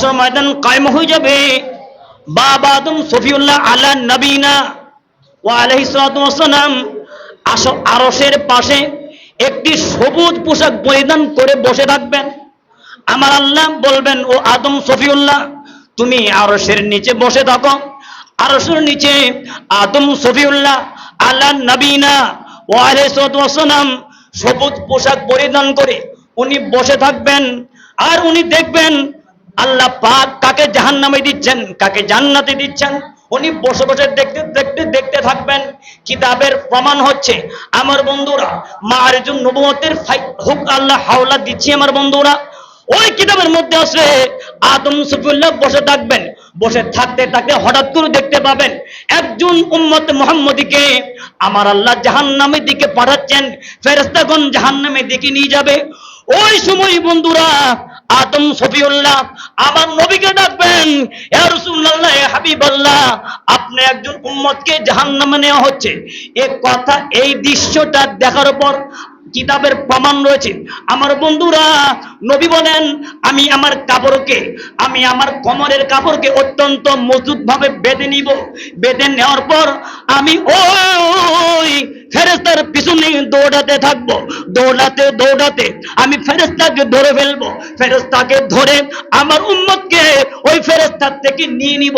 হাসর ময়দান কায়েম হয়ে যাবে। বাবা আদম সফিউল্লাহ আলা নবীনা ও আলহিসাম আরসের পাশে একটি সবুজ পোশাক পরিধান করে বসে থাকবেন। আমার আল্লাহ বলবেন, ও আদম সফিউল্লাহ, তুমি আরসের নিচে বসে থাকো। আরসের নিচে আদম সফিউল্লাহ আল্লাহ নবীনা ও আলহাম সবুজ পোশাক পরিধান করে উনি বসে থাকবেন। আর উনি দেখবেন আল্লাহ পাক কাকে জাহান নামে দিচ্ছেন? কাকে জান্নাতে দিচ্ছেন? উনি বসে বসে দেখতে দেখতে দেখতে থাকবেন। কিতাবের প্রমাণ হচ্ছে, আমার বন্ধুরা, মারিজুন নবুয়তের হুক আল্লাহ হাওলা দিচ্ছি আমার বন্ধুরা। ওই কিতাবের মধ্যে আছে, আদম সফিউল্লাহ বসে থাকবেন। বসে থাকতে থাকতে হঠাৎ করে দেখতে পাবেন, একজন উম্মত মোহাম্মদীকে আমার আল্লাহ জাহান্নামের দিকে পাঠাচ্ছেন। ফেরেস্তাগণ জাহান্নামের দিকে নিয়ে যাবে। ওই সময় বন্ধুরা আদম সফিউল্লাহ, আমার নবীকে ডাকবেন। হাবিবাল্লাহ, আপনি একজন উম্মতকে জাহান্নামে নেওয়া হচ্ছে। এ কথা, এই দৃশ্যটা দেখার পর কিতাবের প্রমাণ রয়েছে। আমার বন্ধুরা, নবী বলেন, আমি আমার কাপড়কে, আমি আমার কোমরের কাপড়কে অত্যন্ত মজবুত ভাবে বেঁধে নিব। বেঁধে নেওয়ার পর আমি পিছনে দৌড়াতে থাকব, দৌড়াতে দৌড়াতে আমি ফেরেস্তাকে ধরে ফেলব। ফেরেস্তাকে ধরে আমার উম্মতকে ওই ফেরেস্তার থেকে নিয়ে নিব।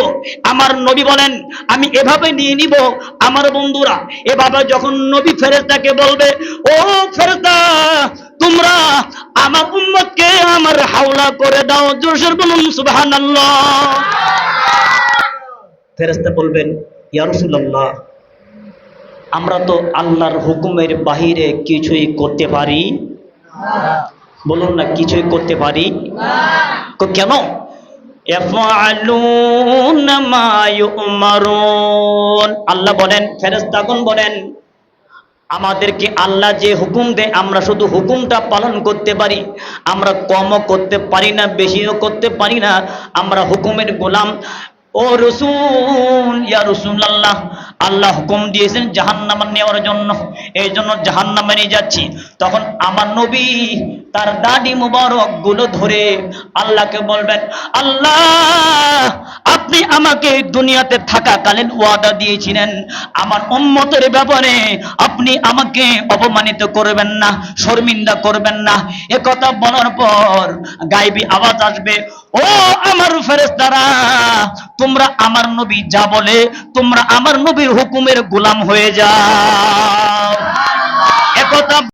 আমার নবী বলেন, আমি এভাবে নিয়ে নিব আমার বন্ধুরা। এভাবে যখন নবী ফেরেস্তাকে বলবে, ও ফেরেস্তা তোমরা আমার উম্মতকে আমার হাওলা করে দাও। জোরসোর বলুন, সুবহানাল্লাহ। ফেরেস্তা বলবেন, ইয়া রাসূলুল্লাহ আমরা তো আল্লাহর হুকুমের বাহিরে কিছুই করতে পারি? বলুন না, কিছুই করতে পারি? কেন? আল্লাহ বলেন, ফেরেশতাগণ বলেন, আমাদেরকে আল্লাহ যে হুকুম দেয়, আমরা শুধু হুকুমটা পালন করতে পারি। আমরা কমও করতে পারি না, বেশিও করতে পারি না। আমরা হুকুমের গোলাম। ও রসুন ইয়া রসুল্লাহ আল্লাহ হুকুম দিয়েছেন জাহান্নামে নেওয়ার জন্য। এই জন্য জাহান্নামে নিয়ে যাচ্ছি। তখন আমার নবী তার দাড়ি মুবারকগুলো ধরে আল্লাহকে বলবেন, আল্লাহ, আপনি আমাকে দুনিয়াতে থাকাকালীন ওয়াদা দিয়েছিলেন। আমার উম্মতের ব্যাপারে আপনি আমাকে অপমানিত করবেন না, শর্মিন্দা করবেন না। এ কথা বলার পর গাইবি আওয়াজ আসবে, ও আমার ফেরেস্তারা তোমরা আমার নবী যা বলে, তোমরা আমার নবীর হুকুমের গোলাম হয়ে যাও। একথা